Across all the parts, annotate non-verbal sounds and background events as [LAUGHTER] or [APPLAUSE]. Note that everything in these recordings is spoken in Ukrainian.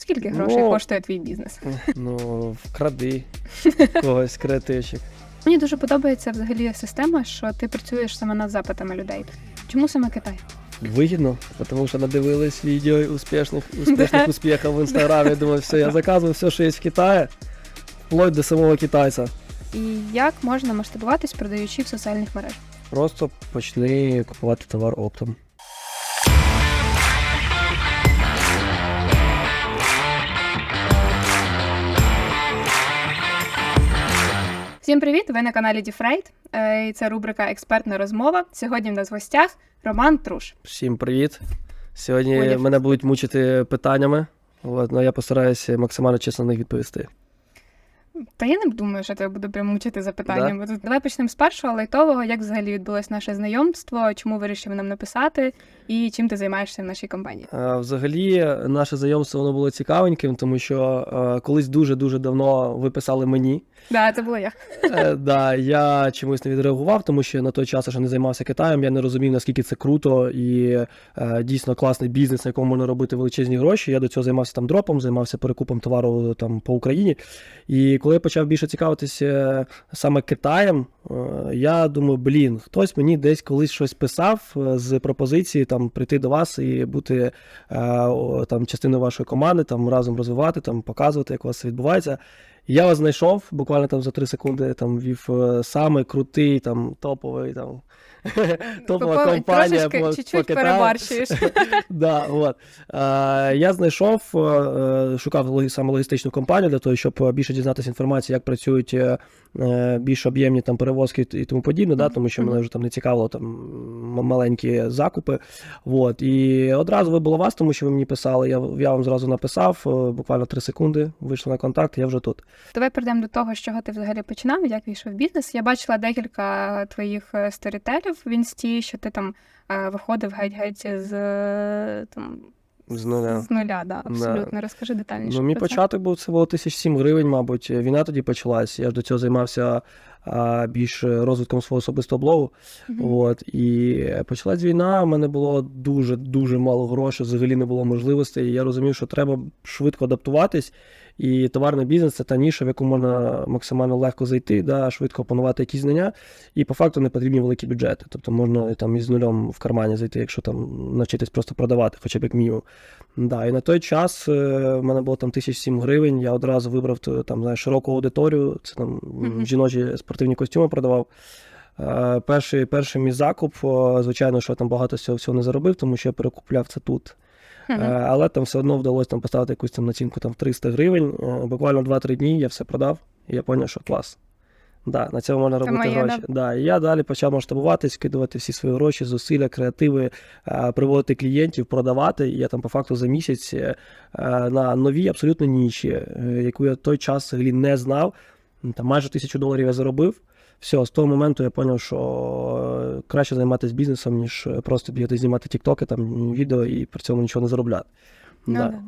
Скільки грошей Ну, коштує твій бізнес? Ну, вкради когось креативщик. Мені дуже подобається взагалі система, що ти працюєш саме над запитами людей. Чому саме Китай? Вигідно, тому що надивились відео успішних, [LAUGHS] успішних успіхів в інстаграмі. Думаю, все, я заказую все, що є в Китаї, вплоть до самого китайця. І як можна масштабуватись, продаючи в соціальних мережах? Просто почни купувати товар оптом. Всім привіт! Ви на каналі Діфрейд. Е, І це рубрика Експертна розмова. Сьогодні в нас в гостях Роман Труш. Всім привіт. Сьогодні Оля. мене будуть мучити питаннями, от, але я постараюся максимально чесно на них відповісти. Та я не думаю, що тебе буду прям мучити запитаннями. Тут Давай почнемо з першого лайтового. Як взагалі відбулось наше знайомство? Чому вирішив нам написати? І чим ти займаєшся в нашій компанії? Взагалі, наше знайомство воно було цікавеньким, тому що е, колись дуже-дуже давно ви писали мені. Да, це було я. Е, да, я чомусь не відреагував, тому що на той час я ще не займався Китаєм. Я не розумів, наскільки це круто і е, дійсно класний бізнес, на якому можна робити величезні гроші. Я до цього займався там дропом, займався перекупом товару там по Україні. І коли я почав більше цікавитися саме Китаєм, е, я думаю, блін, хтось мені десь колись щось писав е, з пропозиції там прийти до вас і бути е, там частиною вашої команди, там разом розвивати, там показувати, як у вас це відбувається. Я вас знайшов буквально там за 3 секунди. Там вів е, самий крутий, там топовий там [LAUGHS] топова Попа- компанія. По- чуть-чуть перебарщуєш. [LAUGHS] Да, от. Е, я знайшов, е, е, шукав саме логістичну компанію для того, щоб більше дізнатися інформації, як працюють е, е, більш об'ємні там перевозки і тому подібне, да, тому що мене вже там не цікавило там маленькі закупи. От. І одразу вибуло вас, тому що ви мені писали. Я, я вам зразу написав, е, буквально 3 секунди, вийшли на контакт, я вже тут. Давай перейдемо до того, з чого ти взагалі починав, як війшов в бізнес. Я бачила декілька твоїх е, сторітелів в інсті, що ти там е, виходив геть-геть з там З нуля. з нуля. Да, абсолютно. Розкажи детальніше. Ну, мій про це. початок був це було тисяч сім гривень, мабуть. Війна тоді почалась. Я ж до цього займався а, більш розвитком свого особистого блогу. Мгм. От і почалась війна. У мене було дуже дуже мало грошей, взагалі не було можливостей. І я розумів, що треба швидко адаптуватись. І товарний бізнес це та ніша, в яку можна максимально легко зайти, да, швидко опанувати якісь знання, і по факту не потрібні великі бюджети. Тобто можна там із нульом в кармані зайти, якщо там навчитись просто продавати, хоча б як мінімум. Да, і на той час е, в мене було там тисяч сім гривень. Я одразу вибрав там знаєш, широку аудиторію. Це там Мгм. жіночі спортивні костюми продавав. Е, Перший, перший мій закуп, звичайно, що я там багато з цього всього не заробив, тому що я перекупляв це тут. Е, Але там все одно вдалося там поставити якусь там націнку там в 300 гривень. Е, Буквально 2-3 дні я все продав, і я зрозумів, що клас. Да, на цьому можна робити моє, гроші. Да. І я далі почав масштабуватись, скидувати всі свої гроші, зусилля, креативи, е, приводити клієнтів, продавати. І я там по факту за місяць на новій абсолютно ніші, яку я той час взагалі не знав. Там майже тисячу доларів я заробив. Все, з того моменту я зрозумів, що е, краще займатися бізнесом, ніж е, просто бігати знімати тіктоки, там відео і при цьому нічого не заробляти. Ну, Да. да.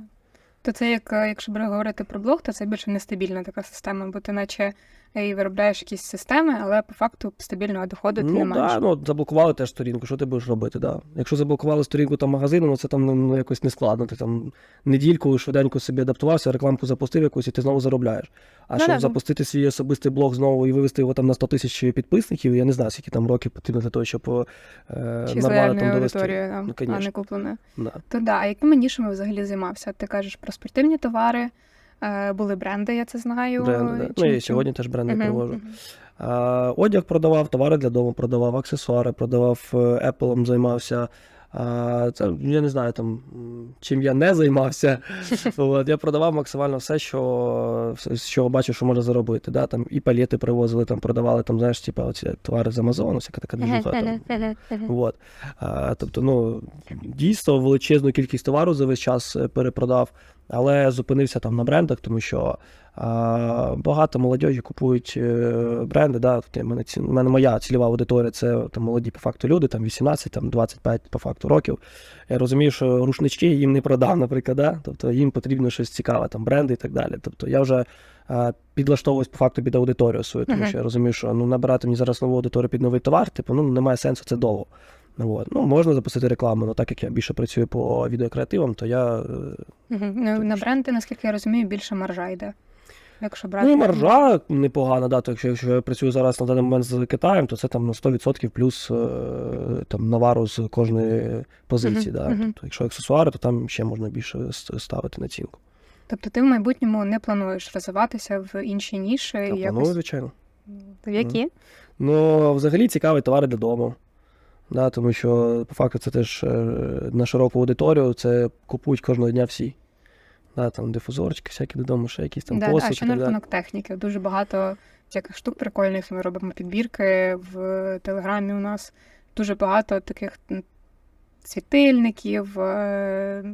То це як е, якщо говорити про блог, то це більше нестабільна така система, бо ти наче і виробляєш якісь системи, але по факту стабільного доходу ти не Ну, маєш. да, ну, заблокували теж сторінку, що ти будеш робити? Да. Якщо заблокували сторінку там магазину, ну це там ну, ну, якось не складно. Ти там недільку швиденько собі адаптувався, рекламку запустив якусь, і ти знову заробляєш. А Ну, щоб да, ну. запустити свій особистий блог знову і вивести його там на 100 тисяч підписників, я не знаю, скільки там років потрібно для того, щоб е, Чи нормально там довести. там, Ну, а не купленою. Да. То да, а якими нішами взагалі займався? Ти кажеш про спортивні товари, були бренди, я це знаю. Бренди, да. Чим- Ну, і сьогодні теж бренди Мгм, привожу. А, одяг продавав, товари для дому продавав, аксесуари продавав, е, Apple займався. Це, я не знаю, там, чим я не займався. [LAUGHS] От, я продавав максимально все, що, з чого бачив, що можна заробити. Да? Там, і палети привозили, там, продавали там, знаєш, типу, оці товари з Амазону, всяка така движуха. От. А, тобто, ну, дійсно величезну кількість товару за весь час е, перепродав, але зупинився там на брендах, тому що а, багато молодіжі купують е, бренди. Да? В мене, ці- мене моя цільова аудиторія це там, молоді по факту люди, там 18, там 25 по факту років. Я розумію, що рушнички їм не продав, наприклад, да? тобто їм потрібно щось цікаве, там бренди і так далі. Тобто я вже а, підлаштовуюсь по факту під аудиторію свою, тому Мгм. що я розумію, що ну, набирати мені зараз нову аудиторію під новий товар, типу, ну немає сенсу це довго. Ну, от. ну, можна запустити рекламу, але так як я більше працюю по відеокреативам, то я. е, Ну, на бренди, наскільки я розумію, більше маржа йде. Якщо брати. Ну маржа непогана, да, то якщо, якщо я працюю зараз на даний момент з Китаєм, то це там на 100% плюс е, там, навару з кожної позиції. Мгм, Да. мгм. Тобто, якщо аксесуари, то там ще можна більше ставити націнку. Тобто ти в майбутньому не плануєш розвиватися в інші ніші планую, якось. звичайно. В які? Ну, взагалі цікаві товари для дому. Да, тому що по факту це теж е, на широку аудиторію, це купують кожного дня всі. Да, там дифузорчики, всякі додому, ще якісь там Да, посуд. а ще на рахунок техніки? Дуже багато всяких штук прикольних. Ми робимо підбірки в Телеграмі. У нас дуже багато таких світильників, е,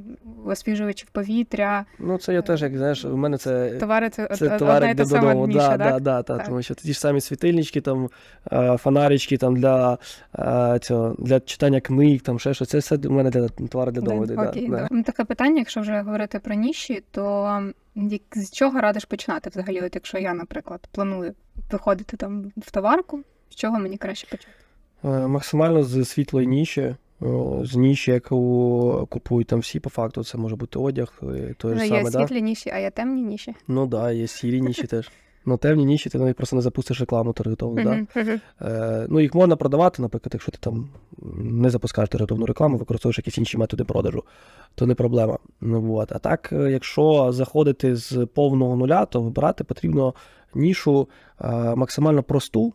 освіжувачів повітря. Ну, це я теж, як знаєш, у мене це Товари це, Це од- одна для додому, ніша, да, так? да, да, та, Так. тому що ті ж самі світильнички, там, е, фонарички там, для, е, цього, для читання книг, там, ще щось. Це все у мене для товари для дому. Йде, Окей, да, добре. Ну, Таке питання, якщо вже говорити про ніші, то як, з чого радиш починати взагалі? От якщо я, наприклад, планую виходити там в товарку, з чого мені краще почати? Е, Максимально з світлої ніші, з ніші, яку купують там всі, по факту, це може бути одяг, е, той Ну, же є саме, да? світлі ніші, а є темні ніші. Ну так, да, є сірі ніші теж. Ну, темні ніші, ти навіть просто не запустиш рекламу таргетовну, да? Мгм, мгм. Е, ну, їх можна продавати, наприклад, якщо ти там не запускаєш таргетовну рекламу, використовуєш якісь інші методи продажу, то не проблема. Ну, от. А так, е, якщо заходити з повного нуля, то вибирати потрібно нішу е, максимально просту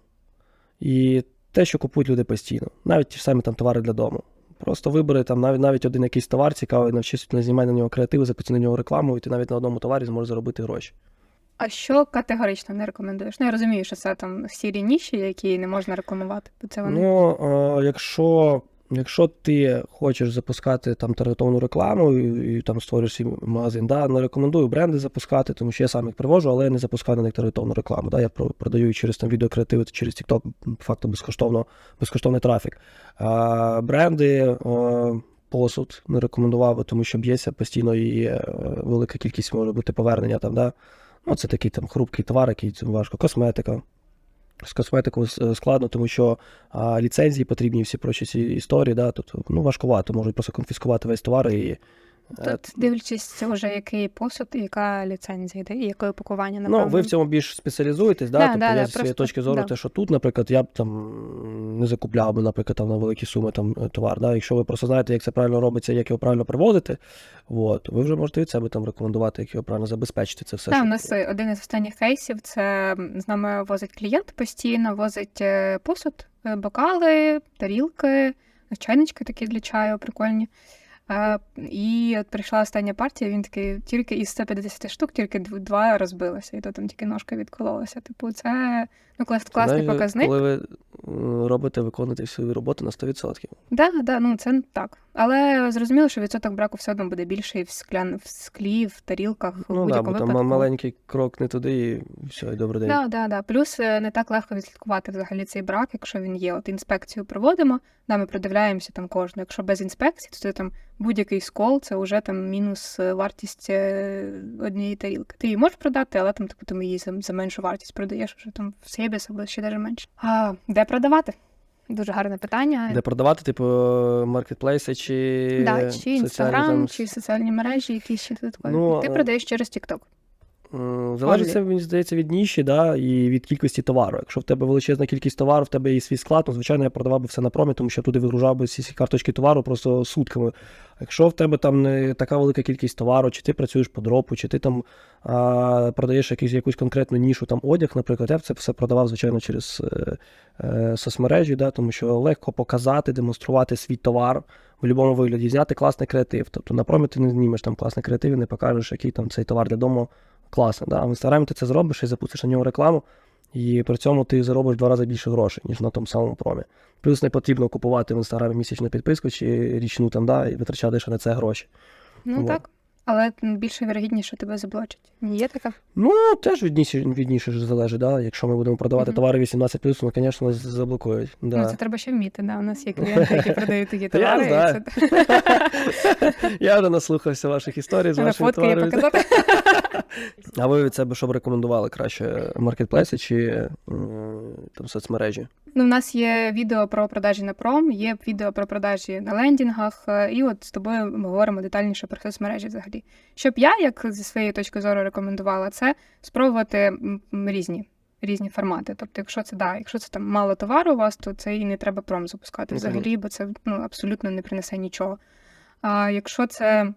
і те, що купують люди постійно, навіть ті ж самі там товари для дому. Просто вибери там навіть навіть один якийсь товар цікавий, навчись знімай на нього креативи, запусти на нього рекламу, і ти навіть на одному товарі зможеш заробити гроші. А що категорично не рекомендуєш? Ну, я розумію, що це там сірі ніші, які не можна рекламувати, це вони. Ну, е, якщо, якщо ти хочеш запускати там таргетовану рекламу і, і там створюєш свій магазин, да, не рекомендую бренди запускати, тому що я сам їх привожу, але я не запускаю на них таргетовану рекламу. Да, я продаю через там відеокреативи, через TikTok, факту безкоштовно, безкоштовний трафік. А, бренди. е, Посуд не рекомендував, тому що б'ється постійно і е, велика кількість може бути повернення там, да. Ну, це такий там хрупкий товар, який важко. Косметика. З косметикою складно, тому що а, ліцензії потрібні всі прочі ці історії, да, тут ну, важкувато, можуть просто конфіскувати весь товар і. Е, Тут дивлячись, це вже який посуд, яка ліцензія і яке упакування, Ну, ви в цьому більш спеціалізуєтесь, да? Да, тобто да, я да, зі своєї просто, точки зору, да. те, що тут, наприклад, я б там не закупляв би, наприклад, там на великі суми там е, товар. Да? Якщо ви просто знаєте, як це правильно робиться, як його правильно привозити, от, ви вже можете від себе там рекомендувати, як його правильно забезпечити це все. Так, у нас е, один із останніх кейсів це м, з нами возить клієнт постійно, возить е, посуд, е, бокали, тарілки, чайнички такі для чаю, прикольні. І от прийшла остання партія, він такий, тільки із 150 штук, тільки дв- два розбилося, і то там тільки ножка відкололася. Типу, це ну, клас, класний Знаєш, показник. Коли ви е, робите, виконуєте свою роботу на 100%. Да, да, ну це так. Але зрозуміло, що відсоток браку все одно буде більший в склян, в склі, в тарілках, в Ну, да, будь-якому бо там маленький крок не туди, і все, і добрий день. Да, да, да. Плюс е, не так легко відслідкувати взагалі цей брак, якщо він є. От інспекцію проводимо, да, ми продивляємося там кожну. Якщо без інспекції, то це там будь-який скол, це вже там мінус е, вартість е, однієї тарілки. Ти її можеш продати, але там типу, ти її за, за меншу вартість продаєш вже там в Сейбіс або ще навіть менше. А де продавати? Дуже гарне питання. Де продавати, типу, маркетплейси чи. Да, чи інстаграм, там чи соціальні мережі, якісь ще додаткові. Ну, Ти е, продаєш через TikTok. М, Залежить це, мені здається, від ніші, да, і від кількості товару. Якщо в тебе величезна кількість товару, в тебе є свій склад, ну, звичайно, я продавав би все на промі, тому що я туди вигружав би всі карточки товару просто сутками. Якщо в тебе там не така велика кількість товару, чи ти працюєш по дропу, чи ти там а, продаєш якусь, якусь конкретну нішу, там одяг, наприклад, я б це все продавав, звичайно, через е, е, соцмережі, да, тому що легко показати, демонструвати свій товар в будь-якому вигляді, зняти класний креатив. Тобто на промі ти не знімеш там класний креатив і не покажеш, який там цей товар для дому класно. Да? А в інстаграмі ти це зробиш і запустиш на нього рекламу, і при цьому ти заробиш в два рази більше грошей, ніж на тому самому промі. Плюс не потрібно купувати в інстаграмі місячну підписку чи річну там, да, і витрачати ще на це гроші. Ну Вот. так. Але більше вірогідніше, що тебе заблочать. Ні, є така? Ну, теж від ніше, від ніше ж залежить, да? якщо ми будемо продавати Мгм. товари 18 ну, звісно, нас заблокують. Да. Ну, це треба ще вміти. Да. У нас є клієнти, які продають такі [LAUGHS] товари. [LAUGHS] Я вже наслухався ваших історій з вашими товарами. [LAUGHS] А ви від себе що б рекомендували краще маркетплейси чи, там соцмережі. Ну, у нас є відео про продажі на пром, є відео про продажі на лендінгах, е, і от з тобою ми говоримо детальніше про соцмережі взагалі. Щоб я, як зі своєї точки зору, рекомендувала, це спробувати різні. Різні формати. Тобто, якщо це да, якщо це там мало товару у вас, то це і не треба пром запускати Ну, взагалі, бо це ну, абсолютно не принесе нічого. А якщо це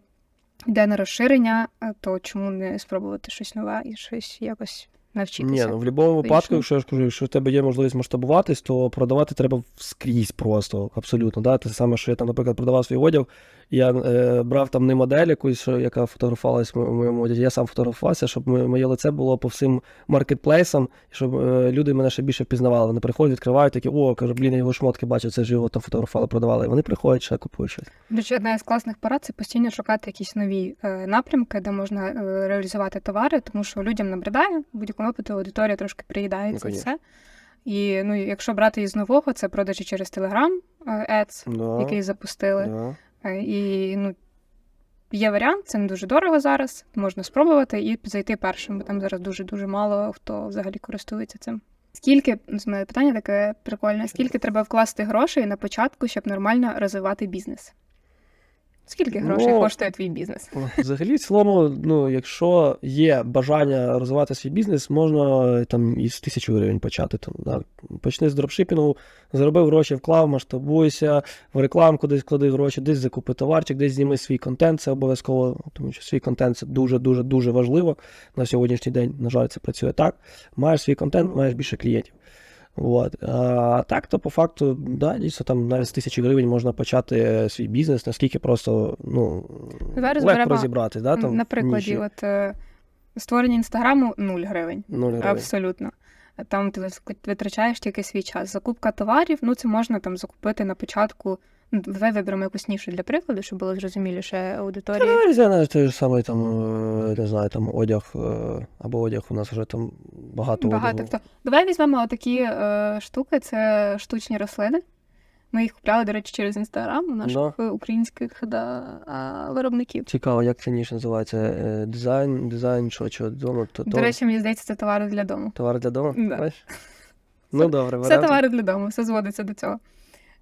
йде на розширення, е, то чому не спробувати щось нове і щось якось навчитися? Ні, ну в будь-якому випадку, якщо я ж кажу, якщо в тебе є можливість масштабуватись, то продавати треба скрізь просто, абсолютно. Да? Те саме, що я там, наприклад, продавав свій одяг, я е, брав там не модель якусь, яка фотографувалась в моєму одязі, я сам фотографувався, щоб моє лице було по всім маркетплейсам, щоб е, люди мене ще більше впізнавали. Вони приходять, відкривають такі, о, кажу, блін, я його шмотки бачив, це ж його там фотографували, продавали. І вони приходять, ще купують щось. Речі, одна із класних порад це постійно шукати якісь нові е, напрямки, де можна е, реалізувати товари, тому що людям набридає, в будь-якому випадку аудиторія трошки приїдає Ну, все. І ну, якщо брати із нового, це продажі через Telegram е, Ads, Да, який запустили. да. Е, І ну, є варіант, це не дуже дорого зараз. Можна спробувати і зайти першим, бо там зараз дуже-дуже мало хто взагалі користується цим. Скільки з мене питання таке прикольне: скільки треба вкласти грошей на початку, щоб нормально розвивати бізнес? Скільки грошей Ну, коштує твій бізнес? Взагалі, в цілому, ну, якщо є бажання розвивати свій бізнес, можна е, там із тисячі гривень почати. Там, да. Почни з дропшипінгу, заробив гроші, вклав, масштабуйся, в рекламку десь клади гроші, десь закупи товарчик, десь зніми свій контент, це обов'язково, тому що свій контент це дуже-дуже дуже важливо. На сьогоднішній день, на жаль, це працює так. Маєш свій контент, маєш більше клієнтів. От. А так, то по факту, да, дійсно там навіть з тисячі гривень можна почати свій бізнес, наскільки просто ну, Зараз легко розберемо, розібрати. Да, там, На прикладі, ніші. от створення інстаграму 0 гривень. Нуль гривень. Абсолютно. Там ти витрачаєш тільки свій час. Закупка товарів, ну це можна там закупити на початку. Ну, Давай виберемо якусь нішу для прикладу, щоб було зрозуміліше аудиторії. Та, я навіть той ж самий там, е, не знаю, там одяг е, або одяг у нас вже там багато, Багато одягу. хто. Давай візьмемо такі е, штуки, це штучні рослини. Ми їх купляли, до речі, через інстаграм у наших е, українських да, виробників. Цікаво, як це ніж називається? Дизайн, дизайн, що, що, дому, то, До речі, мені здається, це товари для дому. товар для дому? Да. Ну, добре, Все товари для дому, все зводиться до цього.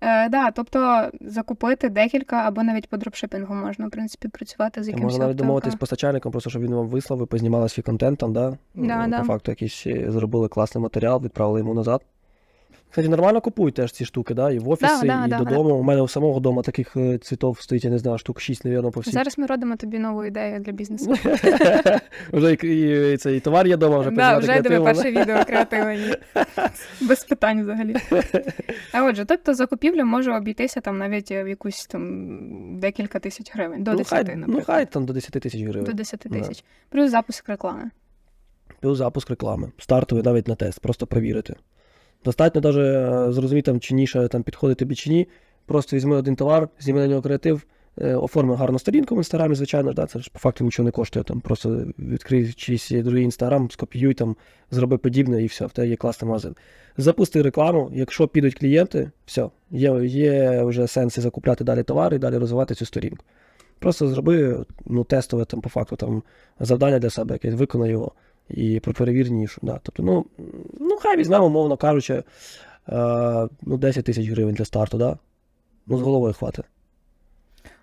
Е, да, тобто закупити декілька або навіть по дропшипінгу можна, в принципі, працювати з якимось Можна навіть домовитись з постачальником, просто щоб він вам вислав, ви познімали свій контент там, да? Да, Ну, да. По факту якийсь е, зробили класний матеріал, відправили йому назад. Кстати, нормально купують теж ці штуки, да? І в офіси, да, і да, додому. У мене у самого вдома таких е, цвітов стоїть, я не знаю, штук 6, мабуть, по всій Зараз ми родимо тобі нову ідею для бізнесу. [LAUGHS] Вже і, цей товар є дома, вже да, вже йдемо перше відео креативні. [LAUGHS] Без питань взагалі. [LAUGHS] А отже, тобто закупівля може обійтися там навіть в якусь там декілька тисяч гривень. До ну, 10, наприклад. ну, хай там до 10 тисяч гривень. До 10 тисяч. Плюс запуск реклами. Плюс запуск реклами. Стартовий навіть на тест, просто перевірити. Достатньо навіть зрозуміти, там, чи ніша там, підходить тобі чи ні. Просто візьми один товар, зніми на нього креатив, е, оформи гарну сторінку в інстаграмі, звичайно, да, це ж по факту нічого не коштує. Там, просто відкрий чийсь другий інстаграм, скопіюй, там, зроби подібне і все, в тебе є класний магазин. Запусти рекламу, якщо підуть клієнти, все, є, є вже сенси закупляти далі товари і далі розвивати цю сторінку. Просто зроби ну, тестове там, по факту там, завдання для себе, якесь, виконай його і про перевірнішу. Да. Тобто, ну, ну, хай візьмемо, умовно кажучи, е, ну, 10 тисяч гривень для старту, да? Ну, з головою хватить.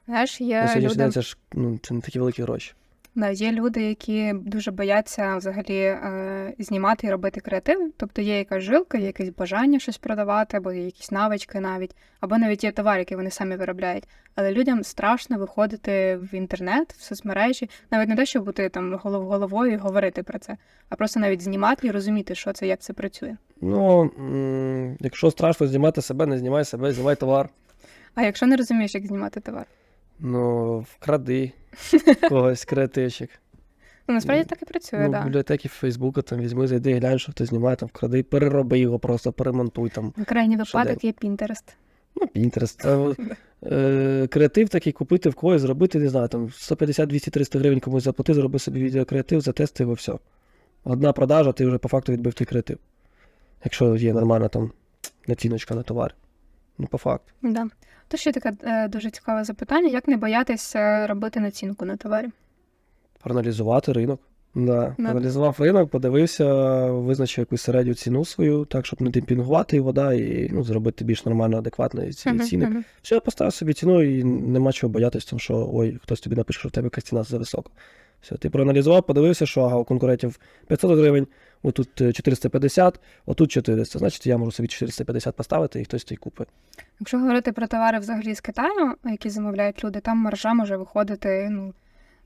Знаєш, На є сьогоднішній люди, день це ж ну, це не такі великі гроші. Є люди, які дуже бояться взагалі е, знімати і робити креатив. Тобто є якась жилка, є якесь бажання щось продавати, або є якісь навички навіть, або навіть є товар, який вони самі виробляють. Але людям страшно виходити в інтернет, в соцмережі, навіть не те, щоб бути там голов головою і говорити про це, а просто навіть знімати і розуміти, що це, як це працює. Ну, якщо страшно знімати себе, не знімай себе, знімай товар. А якщо не розумієш, як знімати товар, Ну, вкради [LAUGHS] когось креативщик. ну насправді так і працює, ну, да. бібліотеки Фейсбука, там візьми, зайди, глянь, що хтось знімає, там вкради, перероби його, просто перемонтуй там. На крайній випадок є Pinterest. Ну, [LAUGHS] е, креатив такий купити в когось, зробити, не знаю, там 150, 200, 300 гривень комусь заплати, зроби собі відеокреатив, затести його, все. Одна продажа, ти вже по факту відбив твій креатив. Якщо є нормальна там націночка на товар. Ну, по факту. Да. То ще таке е, дуже цікаве запитання: як не боятися робити націнку на товарі? Проаналізувати ринок. Да. Да. Аналізував ринок, подивився, визначив якусь середню ціну свою, так, щоб не демпінгувати його, да, і ну, зробити більш нормально, адекватний ці Мгм, ціни. мгм. Все, я поставив собі ціну і нема чого боятися, тому що ой, хтось тобі напише, що в тебе якась ціна за висока. Все, ти проаналізував, подивився, що ага, у конкурентів 500 гривень, отут е, 450, отут 400. Значить, я можу собі 450 поставити і хтось той купить. Якщо говорити про товари взагалі з Китаю, які замовляють люди, там маржа може виходити ну,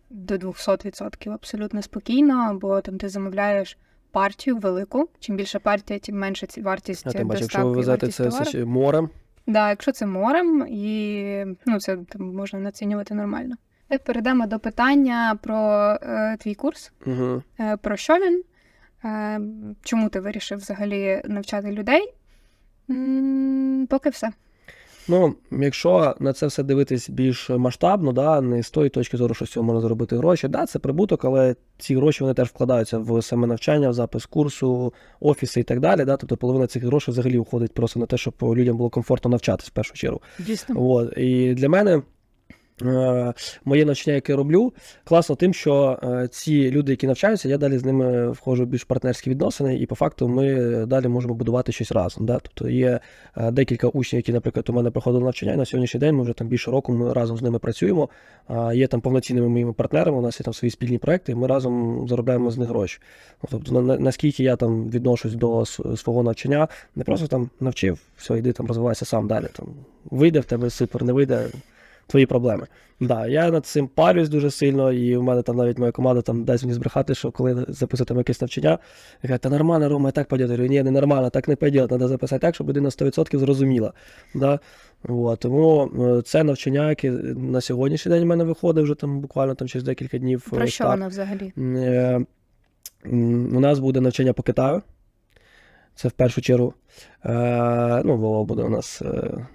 до 200% абсолютно спокійно, бо там ти замовляєш партію велику. Чим більша партія, тим менше ці вартість А тим доставки якщо ви везете це все морем, Да, якщо це морем, і ну, це там можна націнювати нормально. Тепер перейдемо до питання про е, твій курс. угу. Е, про що він? Е, чому ти вирішив взагалі навчати людей? Поки все. Ну, якщо на це все дивитись більш масштабно, да, не з тої точки зору, що з цього можна заробити гроші, да, це прибуток, але ці гроші вони теж вкладаються в саме навчання, в запис курсу, офіси і так далі. Да, тобто половина цих грошей взагалі уходить просто на те, щоб людям було комфортно навчатись в першу чергу. Дійсно. От. І для мене моє навчання, яке я роблю, класно тим, що е, ці люди, які навчаються, я далі з ними входжу в більш партнерські відносини, і по факту ми далі можемо будувати щось разом. Да? Тобто є е, декілька учнів, які, наприклад, у мене проходили навчання. і На сьогоднішній день ми вже там більше року ми разом з ними працюємо. Є там повноцінними моїми партнерами, у нас є там свої спільні проекти, і ми разом заробляємо з них гроші. Тобто, на- на- наскільки я там відношусь до свого навчання, не просто там навчив, все, йди там розвивайся сам далі. Там вийде в тебе супер, не вийде. Твої проблеми. Да, я над цим парюсь дуже сильно, і в мене там навіть моя команда там дасть мені збрехати, що коли записати якесь навчання, я кажу, та нормально, Рома, я так пойде. Я говорю, ні, не нормально, так не пойде. Треба записати так, щоб людина 100% зрозуміла. Да? От, тому е, це навчання, яке на сьогоднішній день в мене виходить вже там буквально там через декілька днів. Про е, що так. воно взагалі? Е, У нас буде навчання по Китаю. Це в першу чергу. Е, ну, Вова буде у нас е,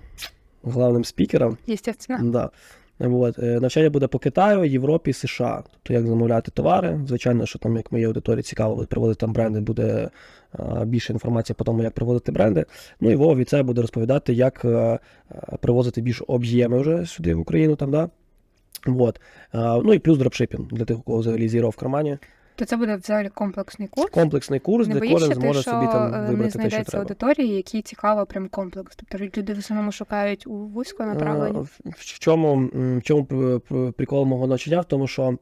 главним спікером. Єстественно. Да. От. е, Навчання буде по Китаю, Європі, США. Тобто як замовляти товари. Звичайно, що там, як моїй аудиторії цікаво приводити там бренди, буде більше інформації по тому, як приводити бренди. Ну і Вова від це буде розповідати, як е, е, привозити більш об'єми вже сюди в Україну. Там, да? От. Ну і плюс дропшипінг для тих, у кого взагалі зіро в кармані. То це буде взагалі комплексний курс. Комплексний курс, Не де боїшся кожен ти, зможе що собі там вибрати не вибрати те, що знайдеться треба. аудиторії, які цікаво прям комплекс. Тобто люди в основному шукають у вузько направлення. Е, В чому, в чому пр- пр- прикол мого навчання? В тому, що е,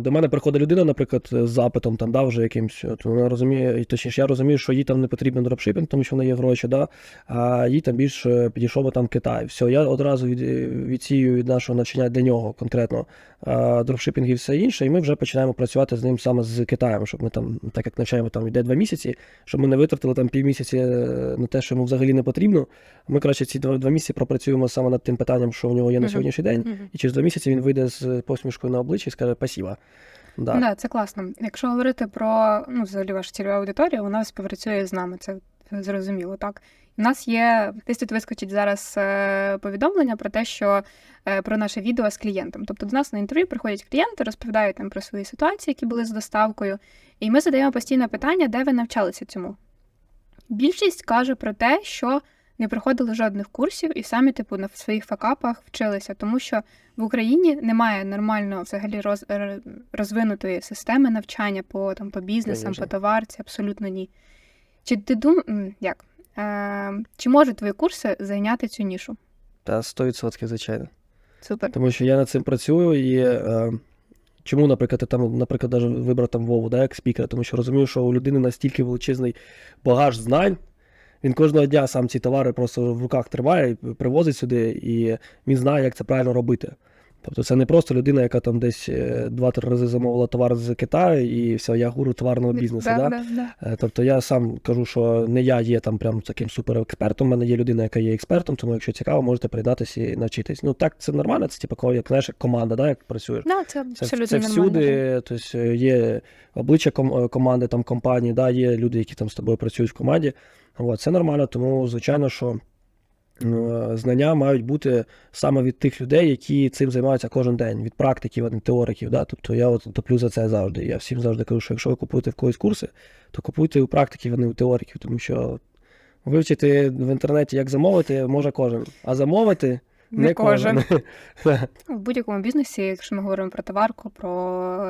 до мене приходить людина, наприклад, з запитом, там, да, вже якимсь, от вона розуміє, точніше, я розумію, що їй там не потрібен дропшипінг, тому що в неї є гроші, да, а їй там більше підійшов би там Китай. Все, я одразу від, відсію від нашого навчання для нього конкретно е, дропшипінг і все інше, і ми вже починаємо працювати з ним саме з Китаєм, щоб ми там, так як навчаємо там йде два місяці, щоб ми не витратили там півмісяці е, на те, що йому взагалі не потрібно. Ми краще ці два, два місяці пропрацюємо саме над тим питанням, що в нього є на сьогоднішній день. І через два місяці він вийде з посмішкою на обличчі і скаже спасіба. Да. Да, це класно. Якщо говорити про ну, взагалі ваша цільова аудиторія, вона співпрацює з нами. Це зрозуміло, так. У нас є десь тут вискочить зараз е, повідомлення про те, що е, про наше відео з клієнтом. Тобто до нас на інтерв'ю приходять клієнти, розповідають нам про свої ситуації, які були з доставкою, і ми задаємо постійне питання, де ви навчалися цьому. Більшість каже про те, що не проходили жодних курсів і самі, типу, на своїх факапах вчилися, тому що в Україні немає нормально взагалі роз, розвинутої системи навчання по там по бізнесам, Конечно. по товарці, абсолютно ні. Чи ти дум як? Е, чи можуть твої курси зайняти цю нішу? Та 100% звичайно. Супер. Тому що я над цим працюю і. Е, Чому, наприклад, я там, наприклад, даже вибрав там Вову, да, як спікера, тому що розумію, що у людини настільки величезний багаж знань. Він кожного дня сам ці товари просто в руках тримає, привозить сюди, і він знає, як це правильно робити. Тобто це не просто людина, яка там десь е, два-три рази замовила товар з Китаю, і все, я гуру товарного бізнесу. Да, Да, да, да. Е, Тобто я сам кажу, що не я є там прям таким суперекспертом, у мене є людина, яка є експертом, тому якщо цікаво, можете придатись і навчитись. Ну так, це нормально, це типу, коли, як знаєш, як команда, да, як працюєш. Да, це Це, абсолютно це нормально. всюди, тобто е, є обличчя ком- е, команди, там компанії, да, є люди, які там з тобою працюють в команді. От, це нормально, тому звичайно, що е, знання мають бути саме від тих людей, які цим займаються кожен день, від практиків, а не теориків. Да? Тобто я от топлю за це завжди. Я всім завжди кажу, що якщо ви купуєте в когось курси, то купуйте у практиків, а не у теориків, тому що вивчити в інтернеті, як замовити, може кожен. А замовити Не кожен. кожен. [LAUGHS] В будь-якому бізнесі, якщо ми говоримо про товарку, про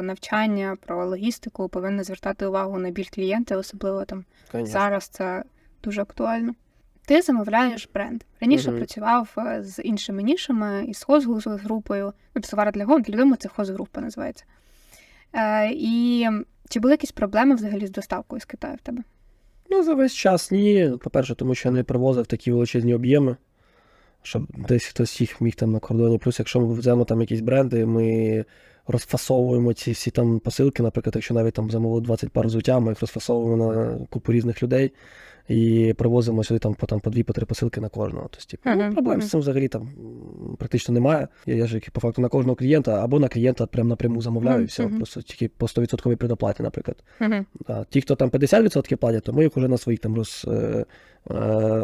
навчання, про логістику, повинні звертати увагу на біль клієнта, особливо там Конечно. зараз це дуже актуально. Ти замовляєш бренд. Раніше Мгм. працював е, з іншими нішами, із хозгрупою. Ну, товари для гон, для дому це хозгрупа називається. Е, і чи були якісь проблеми взагалі з доставкою з Китаю в тебе? Ну, за весь час ні. По-перше, тому що я не привозив такі величезні об'єми, щоб десь хтось їх міг там на кордоні. Плюс, якщо ми веземо там якісь бренди, ми розфасовуємо ці всі там посилки, наприклад, якщо навіть там замовили 20 пар взуття, ми їх розфасовуємо на купу різних людей і привозимо сюди там по там по дві по три посилки на кожного. Тобто, типу, ну, Мгм, проблем мгм. з цим взагалі там практично немає. Я, я ж по факту на кожного клієнта або на клієнта прям напряму замовляю, і все, просто тільки по 100% предоплаті, наприклад. Да. Ті, хто там 50% платять, то ми їх вже на своїх там роз, е, е,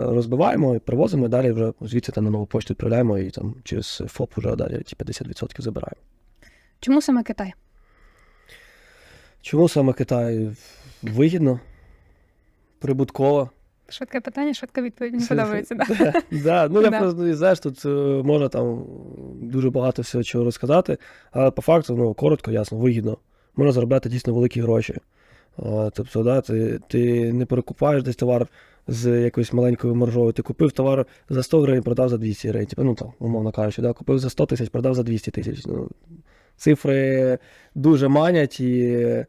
розбиваємо і привозимо, і далі вже звідси там на нову пошту відправляємо і там через ФОП вже далі ті 50% забираємо. Чому саме Китай? Чому саме Китай вигідно, прибутково? Швидке питання, швидка відповідь. Мені подобається. Да. [LAUGHS] Да, ну я Да. просто знаєш, тут е, можна там дуже багато всього чого розказати, але по факту, ну, коротко, ясно, вигідно. Можна заробляти дійсно великі гроші. Тобто, да, ти, ти не перекупаєш десь товар з якоюсь маленькою маржою. Ти купив товар за 100 гривень, продав за 200 гривень. Типу, ну там, умовно кажучи, да, купив за 100 тисяч, продав за 200 тисяч. Ну, цифри дуже манять і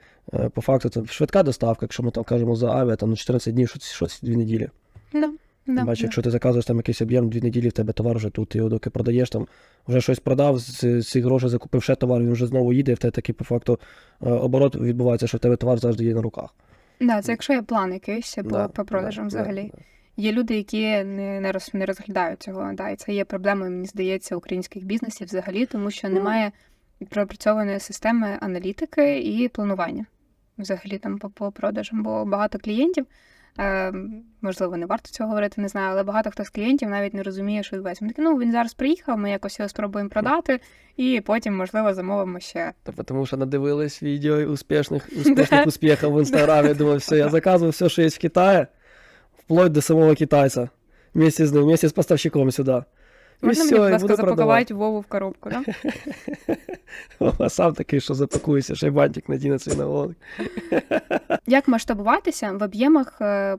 по факту це швидка доставка, якщо ми там кажемо за авіа, там на 14 днів, щось, щось 2 неділі. Да. Да, Бачиш, да. якщо ти заказуєш там якийсь об'єм дві неділі, в тебе товар вже тут, ти його доки продаєш, там вже щось продав, з цих грошей закупив ще товар, він вже знову їде, і в тебе такий по факту е, оборот відбувається, що в тебе товар завжди є на руках. Да, це якщо є план якийсь по, Да, по продажам да, взагалі. да, Є люди, які не, не, роз, не розглядають цього. Да, і це є проблемою, мені здається, українських бізнесів взагалі, тому що Ну. немає пропрацьованої системи аналітики і планування взагалі там по, по продажам. Бо багато клієнтів, е, можливо, не варто цього говорити, не знаю, але багато хто з клієнтів навіть не розуміє, що відбувається. Вони такі, ну він зараз приїхав, ми якось його спробуємо продати, і потім, можливо, замовимо ще. Та тому що надивились відео успішних, [LAUGHS] успішних успіхів в інстаграмі. Думаю, все, я заказую все, що є в Китаї, вплоть до самого китайця. Вместе з ним, вместе з поставщиком сюди. Можна все, мені, будь ласка, запакувати Вову в коробку, да? [LAUGHS] А сам такий, що запакується, ще й бантик надіне свій на голову. [LAUGHS] Як масштабуватися в об'ємах е,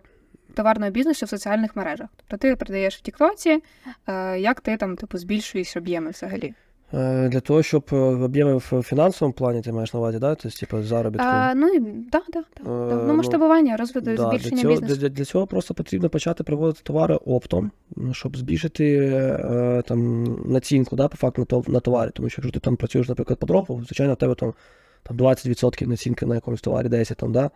товарного бізнесу в соціальних мережах? Тобто ти продаєш в Тіктоці, е, як ти там типу збільшуєш об'єми взагалі? Е, Для того, щоб е, об'єми в фінансовому плані, ти маєш на увазі, да? Тобто, типу, заробітку. А, ну і да, да, да, да. Е, Ну, ну, масштабування, розвиток, Да, збільшення для, цього, бізнесу. для, для цього просто потрібно почати приводити товари оптом, щоб збільшити там, націнку да, по факту на, на товарі. Тому що якщо ти там працюєш, наприклад, по дропу, звичайно, в тебе там, там 20% націнки на якомусь товарі, 10 там, да.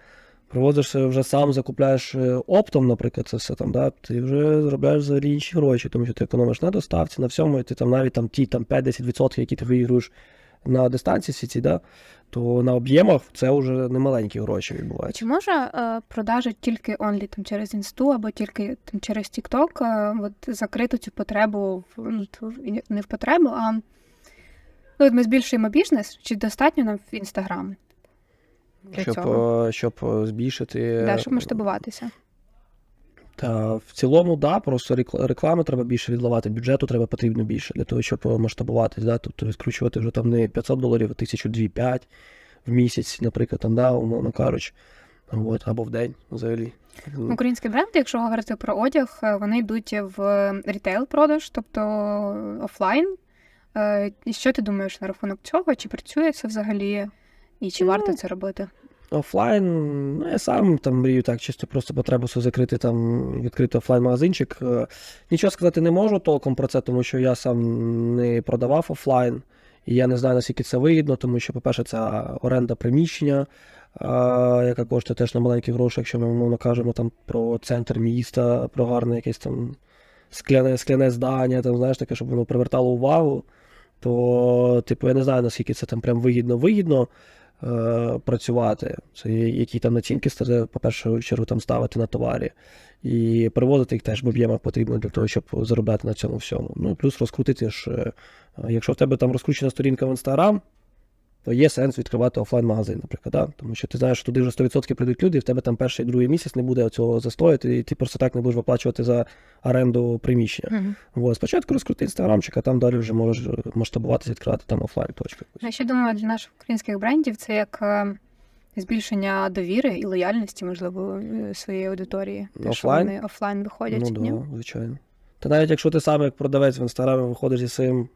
Привозиш е, вже сам, закупляєш е, оптом, наприклад, це все там, да, ти вже заробляєш взагалі інші гроші, тому що ти економиш на доставці, на всьому, і ти там навіть там ті там 5-10%, які ти виігруєш на дистанції всі ці, да, то на об'ємах це вже немаленькі гроші відбуваються. Чи може е, продажі тільки онлі там через інсту або тільки там через TikTok е, от, закрити цю потребу в ну, не в потребу, а ну, от ми збільшуємо бізнес, чи достатньо нам в інстаграм? Для щоб, цього. е, щоб е, збільшити. Да, щоб масштабуватися. Та в цілому, да, просто реклами треба більше відливати, бюджету треба потрібно більше для того, щоб е, масштабуватись, да, тобто відкручувати вже там не 500 доларів, а 1002-5 в місяць, наприклад, там, да, умовно кажучи, от, або в день взагалі. Ну, Українські бренди, якщо говорити про одяг, вони йдуть в рітейл-продаж, тобто офлайн. І що ти думаєш на рахунок цього? Чи працює це взагалі? І чи Ну, варто це робити? Офлайн, ну я сам там мрію так, чисто просто потребу свою закрити там відкрити офлайн-магазинчик. Е, Нічого сказати не можу толком про це, тому що я сам не продавав офлайн, і я не знаю, наскільки це вигідно, тому що, по-перше, це оренда приміщення, яка коштує теж на маленькі гроші, якщо ми мовно кажемо там про центр міста, про гарне якесь там скляне, скляне здання, там, знаєш, таке, щоб воно привертало увагу. То, типу, я не знаю, наскільки це там прям вигідно вигідно е, працювати. Це які там націнки, по першу чергу, там ставити на товарі. І перевозити їх теж в об'ємах потрібно для того, щоб заробляти на цьому всьому. Ну плюс розкрутити ж, е, якщо в тебе там розкручена сторінка в Інстаграм, то є сенс відкривати офлайн-магазин, наприклад. Да? Тому що ти знаєш, що туди вже 100% прийдуть люди, і в тебе там перший другий місяць не буде цього застою, і ти просто так не будеш виплачувати за оренду приміщення. Угу. От, спочатку розкрути інстаграмчик, а там далі вже можеш масштабуватися, відкривати там офлайн точку. Я ще думаю, для наших українських брендів це як е, збільшення довіри і лояльності, можливо, е, своєї аудиторії. Те, що вони офлайн виходять. Ну ні? да, звичайно. Та навіть якщо ти сам як продавець в інстаграмі виходиш зі своїм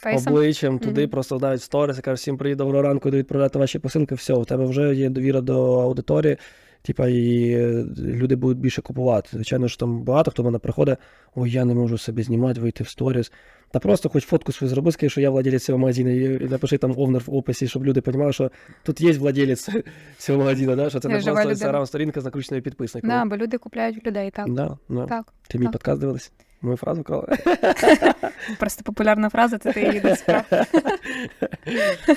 Фейсом. обличчям туди, Мгм. просто навіть сторіс, кажеш, всім привіт, доброго ранку, йду відправляти ваші посилки, все, у тебе вже є довіра до аудиторії, типа, і е, люди будуть більше купувати. Звичайно ж, там багато хто мене приходить, ой, я не можу себе знімати, вийти в сторіс. Та просто хоч фотку свою зроби, скажи, що я владелець цього магазину, і напиши там овнер в описі, щоб люди розуміли, що тут є владелець [LAUGHS] цього магазину, да? що це Я не просто інстаграм-сторінка з накрученою підписником. Да, бо люди купляють в людей, так. Да, да. Так. Ти мій так. подкаст дивилась? Мою фразу коли? Просто популярна фраза, це ти її справ. [LAUGHS]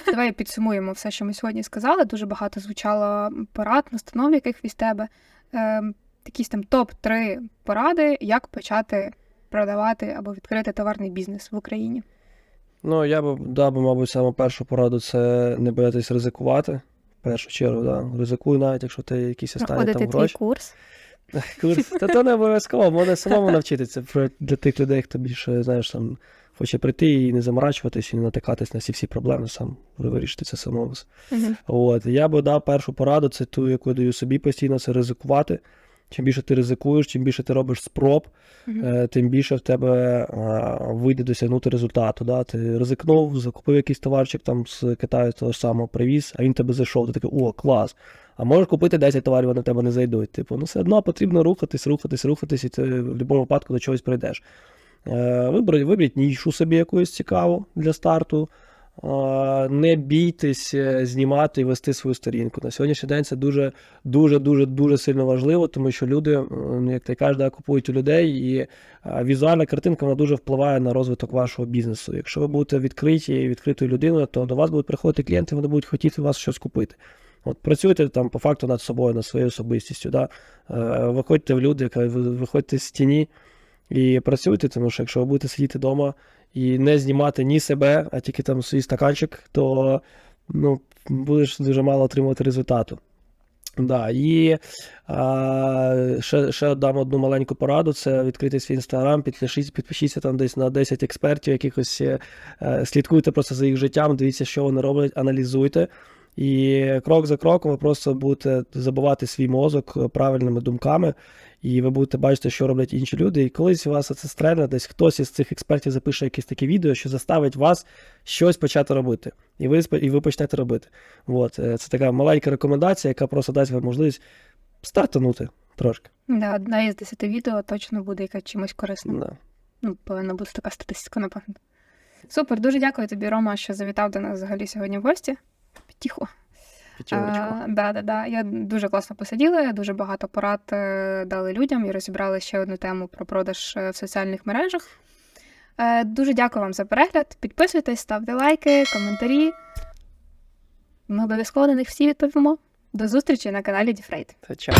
Давай підсумуємо все, що ми сьогодні сказали. Дуже багато звучало порад, настанов, яких від тебе. Ем, якісь там топ-3 поради, як почати продавати або відкрити товарний бізнес в Україні. Ну, я б дав би, мабуть, саме першу пораду це не боятись ризикувати. В першу чергу, да. ризикуй навіть, якщо ти якісь останні Проходити там твій курс. [LAUGHS] Курс. Та то не обов'язково, можна самому навчитися. Для тих людей, хто більше, знаєш, там хоче прийти і не заморачуватись, і не натикатись на всі всі проблеми, сам вирішити це самому. От, я би дав першу пораду, це ту, яку я даю собі постійно, це ризикувати. Чим більше ти ризикуєш, чим більше ти робиш спроб, е, тим більше в тебе а, вийде досягнути результату. Да? Ти ризикнув, закупив якийсь товарчик там з Китаю того ж самого привіз, а він тебе зайшов. Ти такий, о, клас. А можеш купити 10 товарів, вони в тебе не зайдуть. Типу, ну все одно потрібно рухатись, рухатись, рухатись, і ти в будь-якому випадку до чогось прийдеш. Е, Виберіть, виберіть нішу собі якусь цікаву для старту. Е, Не бійтесь е, знімати і вести свою сторінку. На сьогоднішній день це дуже, дуже, дуже, дуже сильно важливо, тому що люди, ну, як ти кажеш, купують у людей, і візуальна картинка вона дуже впливає на розвиток вашого бізнесу. Якщо ви будете відкриті і відкритою людиною, то до вас будуть приходити клієнти, вони будуть хотіти у вас щось купити. От працюйте там по факту над собою, над своєю особистістю. Да? Е, Виходьте в люди, виходьте з тіні і працюйте, тому що якщо ви будете сидіти вдома і не знімати ні себе, а тільки там свій стаканчик, то ну, будеш дуже мало отримувати результату. Да, і а, ще, ще дам одну маленьку пораду: це відкрити свій інстаграм, підпишіться, підпишіться там десь на 10 експертів, якихось е, е, слідкуйте просто за їх життям, дивіться, що вони роблять, аналізуйте. І крок за кроком ви просто будете забивати свій мозок е, правильними думками, і ви будете бачити, що роблять інші люди. І колись у вас це стрельне, десь хтось із цих експертів запише якесь таке відео, що заставить вас щось почати робити. І ви, і ви почнете робити. От, е, це така маленька рекомендація, яка просто дасть вам можливість стартанути трошки. Да, одна із десяти відео точно буде яка чимось корисним. Да. Ну, повинна бути така статистика, напевно. Супер, дуже дякую тобі, Рома, що завітав до нас взагалі сьогодні в гості. Тихо. А, да, да, да. Я дуже класно посиділа, дуже багато порад е, дали людям і розібрали ще одну тему про продаж е, в соціальних мережах. Е, Дуже дякую вам за перегляд. Підписуйтесь, ставте лайки, коментарі. Ми обов'язково на них всі відповімо. До зустрічі на каналі Діфрейд. Чай.